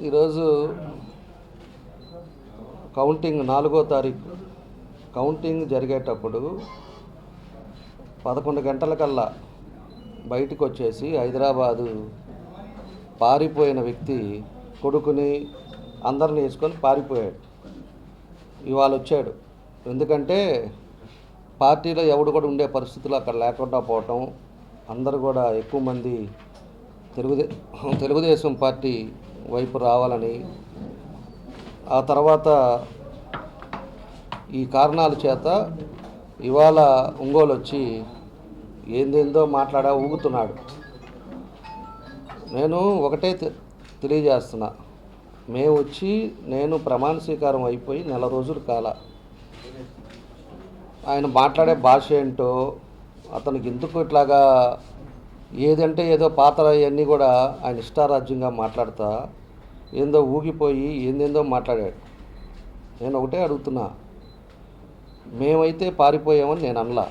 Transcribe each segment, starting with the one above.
ఈరోజు కౌంటింగ్ నాలుగో తారీఖు. కౌంటింగ్ జరిగేటప్పుడు పదకొండు గంటలకల్లా బయటకు వచ్చేసి హైదరాబాదు పారిపోయిన వ్యక్తి కొడుకుని అందరిని వేసుకొని పారిపోయాడు. ఇవాళ వచ్చాడు. ఎందుకంటే పార్టీలో ఎవడు కూడా ఉండే పరిస్థితులు అక్కడ లేకుండా పోవటం అందరు కూడా ఎక్కువ మంది తెలుగుదే తెలుగుదేశం పార్టీ వైపు రావాలని ఆ తర్వాత ఈ కారణాల చేత ఇవాళ ఒంగోలు వచ్చి ఏందేందో మాట్లాడా ఊగుతున్నాడు. నేను ఒకటే తెలియజేస్తున్నా. మేము వచ్చి నేను ప్రమాణ స్వీకారం అయిపోయి నెల రోజులు కాల. ఆయన మాట్లాడే భాష ఏంటో అతనికి ఎందుకు ఇట్లాగా ఏదంటే ఏదో పాత్ర అవన్నీ కూడా ఆయన ఇష్టారాజ్యంగా మాట్లాడతా ఏందో ఊగిపోయి ఏందేందో మాట్లాడాడు. నేను ఒకటే అడుగుతున్నా మేమైతే పారిపోయామని నేను అనలా.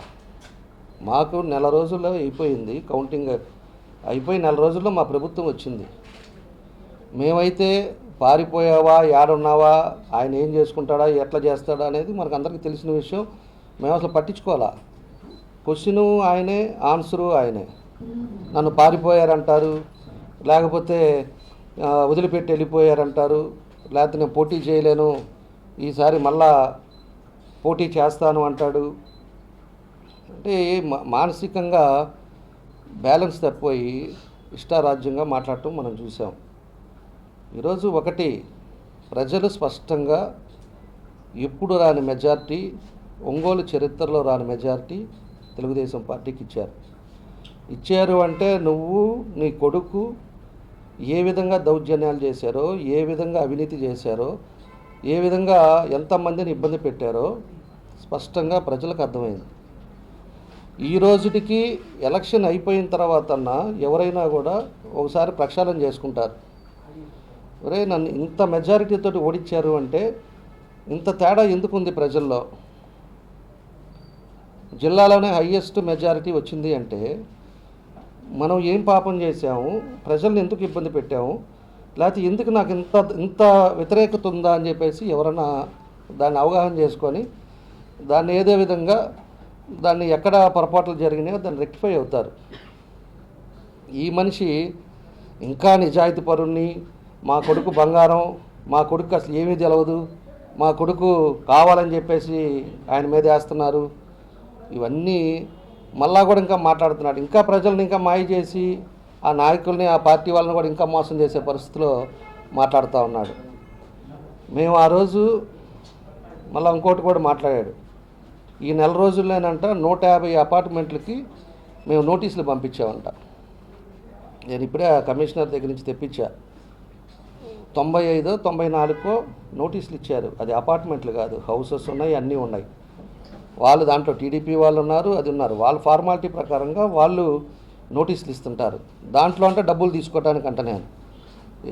మాకు నెల రోజుల్లో అయిపోయింది కౌంటింగ్ అయిపోయి నెల రోజుల్లో మా ప్రభుత్వం వచ్చింది. మేమైతే పారిపోయావా ఏడున్నావా ఆయన ఏం చేసుకుంటాడా ఎట్లా చేస్తాడా అనేది మనకు అందరికీ తెలిసిన విషయం మేము అసలు పట్టించుకోవాలా? క్వశ్చను ఆయనే ఆన్సరు ఆయనే. నన్ను పారిపోయారంటారు లేకపోతే వదిలిపెట్టి వెళ్ళిపోయారంటారు లేకపోతే నేను పోటీ చేయలేను ఈసారి మళ్ళా పోటీ చేస్తాను అంటాడు. అంటే మా- మానసికంగా బ్యాలెన్స్ తప్పిపోయి ఇష్టారాజ్యంగా మాట్లాడటం మనం చూసాం. ఈరోజు ఒకటి ప్రజలు స్పష్టంగా ఎప్పుడు రాని మెజార్టీ ఒంగోలు చరిత్రలో రాని మెజార్టీ తెలుగుదేశం పార్టీకి ఇచ్చారు. ఇచ్చారు అంటే నువ్వు నీ కొడుకు ఏ విధంగా దౌర్జన్యాలు చేశారో ఏ విధంగా అవినీతి చేశారో ఏ విధంగా ఎంతమందిని ఇబ్బంది పెట్టారో స్పష్టంగా ప్రజలకు అర్థమైంది. ఈ రోజుటికి ఎలక్షన్ అయిపోయిన తర్వాత ఎవరైనా కూడా ఒకసారి ప్రక్షాళన చేసుకుంటారు. ఒరే నన్ను ఇంత మెజారిటీతో ఓడించారు అంటే ఇంత తేడా ఎందుకు ఉంది ప్రజల్లో? జిల్లాలోనే హయ్యెస్ట్ మెజారిటీ వచ్చింది అంటే మనం ఏం పాపం చేసాము ప్రజల్ని ఎందుకు ఇబ్బంది పెట్టాము? లేకపోతే ఎందుకు నాకు ఇంత ఇంత వ్యతిరేకత ఉందా అని చెప్పేసి ఎవరైనా దాన్ని అవగాహన చేసుకొని దాన్ని ఏదే విధంగా దాన్ని ఎక్కడ పొరపాట్లు జరిగినాయో దాన్ని రెక్టిఫై అవుతారు. ఈ మనిషి ఇంకా నిజాయితీ పరుణ్ణి మా కొడుకు బంగారం మా కొడుకు అసలు ఏమీ తెలవదు మా కొడుకు కావాలని చెప్పేసి ఆయన మీద వేస్తున్నారు. ఇవన్నీ మళ్ళా కూడా ఇంకా మాట్లాడుతున్నాడు. ఇంకా ప్రజల్ని ఇంకా మాయ చేసి ఆ నాయకుల్ని ఆ పార్టీ వాళ్ళని కూడా ఇంకా మోసం చేసే పరిస్థితిలో మాట్లాడుతూ ఉన్నాడు. మేము ఆ రోజు మళ్ళీ ఇంకోటి కూడా మాట్లాడాడు. ఈ నెల రోజుల్లోనంట నూట యాభై అపార్ట్మెంట్లకి మేము నోటీసులు పంపించామంట. నేను ఇప్పుడే ఆ కమిషనర్ దగ్గర నుంచి తెప్పించా. తొంభై ఐదో తొంభై నాలుగో నోటీసులు ఇచ్చారు. అది అపార్ట్మెంట్లు కాదు. హౌసెస్ ఉన్నాయి అన్నీ ఉన్నాయి. వాళ్ళు దాంట్లో టీడీపీ వాళ్ళు ఉన్నారు అది ఉన్నారు. వాళ్ళ ఫార్మాలిటీ ప్రకారంగా వాళ్ళు నోటీసులు ఇస్తుంటారు. దాంట్లో అంటే డబ్బులు తీసుకోవడానికి అంట నేను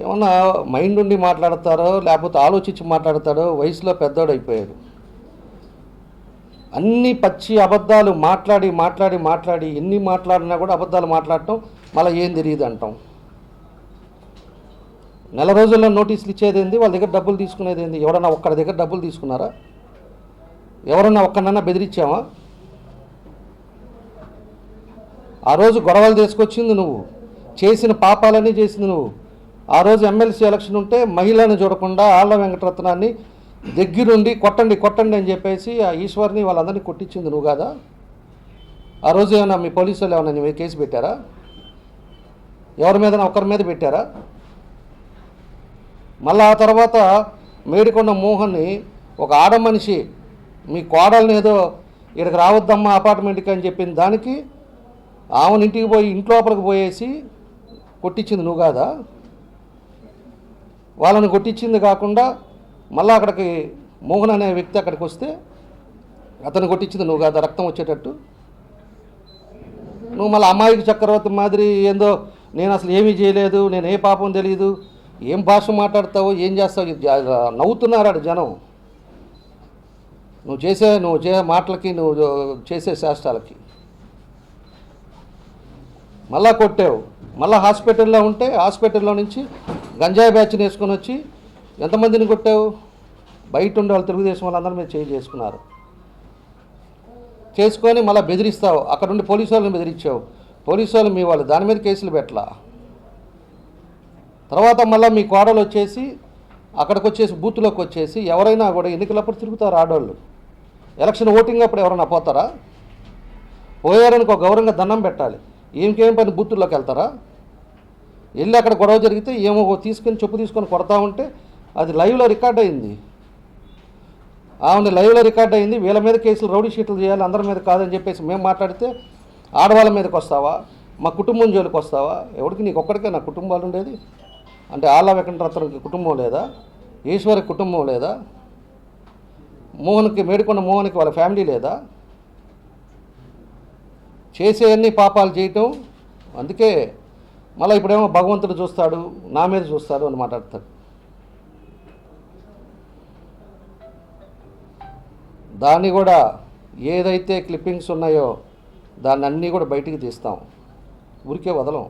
ఏమన్నా మైండ్ ఉండి మాట్లాడతారో లేకపోతే ఆలోచించి మాట్లాడతాడో వయసులో పెద్దోడు అయిపోయాడు. అన్ని పచ్చి అబద్ధాలు మాట్లాడి మాట్లాడి మాట్లాడి ఎన్ని మాట్లాడినా కూడా అబద్ధాలు మాట్లాడటం మళ్ళీ ఏం తెలియదు అంటాం. నెల రోజుల్లో నోటీసులు ఇచ్చేది ఏంది? వాళ్ళ దగ్గర డబ్బులు తీసుకునేది ఏంది? ఎవడన్నా ఒక్కడి దగ్గర డబ్బులు తీసుకున్నారా? ఎవరన్నా ఒక్కడన్నా బెదిరించావా? ఆ రోజు గొడవలు తీసుకొచ్చింది నువ్వు. చేసిన పాపాలన్నీ చేసింది నువ్వు. ఆ రోజు ఎమ్మెల్సీ ఎలక్షన్ ఉంటే మహిళను చూడకుండా ఆళ్ళ వెంకటరత్నాన్ని దగ్గరుండి కొట్టండి కొట్టండి అని చెప్పేసి ఆ ఈశ్వర్ని వాళ్ళందరినీ కొట్టించింది నువ్వు కాదా? ఆ రోజు ఏమైనా మీ పోలీసు వాళ్ళు ఏమైనా నీ కేసు పెట్టారా? ఎవరి మీద ఒకరి మీద పెట్టారా? మళ్ళీ ఆ తర్వాత మేడికొండ మోహన్ని ఒక ఆడ మనిషి మీ కోడల్ని ఏదో ఇక్కడికి రావద్దమ్మా అపార్ట్మెంట్కి అని చెప్పిన దానికి ఆమెను ఇంటికి పోయి ఇంట్లోపలికి పోయేసి కొట్టించింది నువ్వు కాదా? వాళ్ళని కొట్టించింది కాకుండా మళ్ళీ అక్కడికి మోహన్ అనే వ్యక్తి అక్కడికి వస్తే అతను కొట్టించింది నువ్వు కాదా? రక్తం వచ్చేటట్టు. నువ్వు మళ్ళీ అమ్మాయికి చక్రవర్తి మాదిరి ఏందో నేను అసలు ఏమీ చేయలేదు నేను ఏ పాపం తెలియదు ఏం భాష మాట్లాడతావో ఏం చేస్తావు? నవ్వుతున్నారు ఆడ జనం. నువ్వు చేసే నువ్వు చే మాటలకి నువ్వు చేసే శాస్త్రాలకి. మళ్ళా కొట్టావు. మళ్ళీ హాస్పిటల్లో ఉంటే హాస్పిటల్లో నుంచి గంజాయి బ్యాచ్ని వేసుకొని వచ్చి ఎంతమందిని కొట్టావు? బయట ఉండే వాళ్ళు తెలుగుదేశం వాళ్ళందరూ మీద చేయి చేసుకున్నారు. చేసుకొని మళ్ళీ బెదిరిస్తావు. అక్కడ ఉండి పోలీసు వాళ్ళని బెదిరించావు. పోలీసు వాళ్ళు మీ వాళ్ళు దాని మీద కేసులు పెట్టలా? తర్వాత మళ్ళీ మీ కోడలు వచ్చేసి అక్కడికి వచ్చేసి బూత్లోకి వచ్చేసి ఎవరైనా కూడా ఎన్నికలప్పుడు తిరుగుతారు ఆడవాళ్ళు ఎలక్షన్ ఓటింగ్ అప్పుడు ఎవరైనా పోతారా? పోయారనుకో గౌరవంగా దండం పెట్టాలి. ఇంకేం పని బూతుల్లోకి వెళ్తారా? వెళ్ళి అక్కడ గొడవ జరిగితే ఏమో తీసుకొని చెప్పు తీసుకొని కొడతా ఉంటే అది లైవ్లో రికార్డ్ అయింది. ఆమె లైవ్లో రికార్డ్ అయింది. వీళ్ళ మీద కేసులు రౌడీ షీట్లు చేయాలి అందరి మీద కాదని చెప్పేసి మేము మాట్లాడితే ఆడవాళ్ళ మీదకి వస్తావా? మా కుటుంబం జోలికి వస్తావా? ఎవరికి నీకు ఒక్కడికే నా కుటుంబాలు ఉండేది? అంటే ఆళ్ళ వెంకటరత్నకి కుటుంబం లేదా? ఈశ్వరి కుటుంబం లేదా? మోహన్కి మేడికొండ మోహన్కి వాళ్ళ ఫ్యామిలీ లేదా? చేసే అన్ని పాపాలు చేయటం. అందుకే మళ్ళీ ఇప్పుడేమో భగవంతుడు చూస్తాడు నా మీద చూస్తాడు అని మాట్లాడతాడు. దాన్ని కూడా ఏదైతే క్లిప్పింగ్స్ ఉన్నాయో దాన్ని అన్నీ కూడా బయటికి తీస్తాం. ఊరికే వదలం.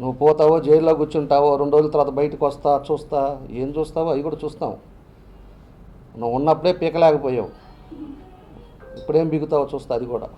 నువ్వు పోతావో జైల్లో కూర్చుంటావో రెండు రోజుల తర్వాత బయటకు వస్తా చూస్తా ఏం చూస్తావో అవి కూడా చూస్తాం. నువ్వు ఉన్నప్పుడే పీకలేకపోయావు. ఇప్పుడేం బిగుతావో చూస్తా అది కూడా.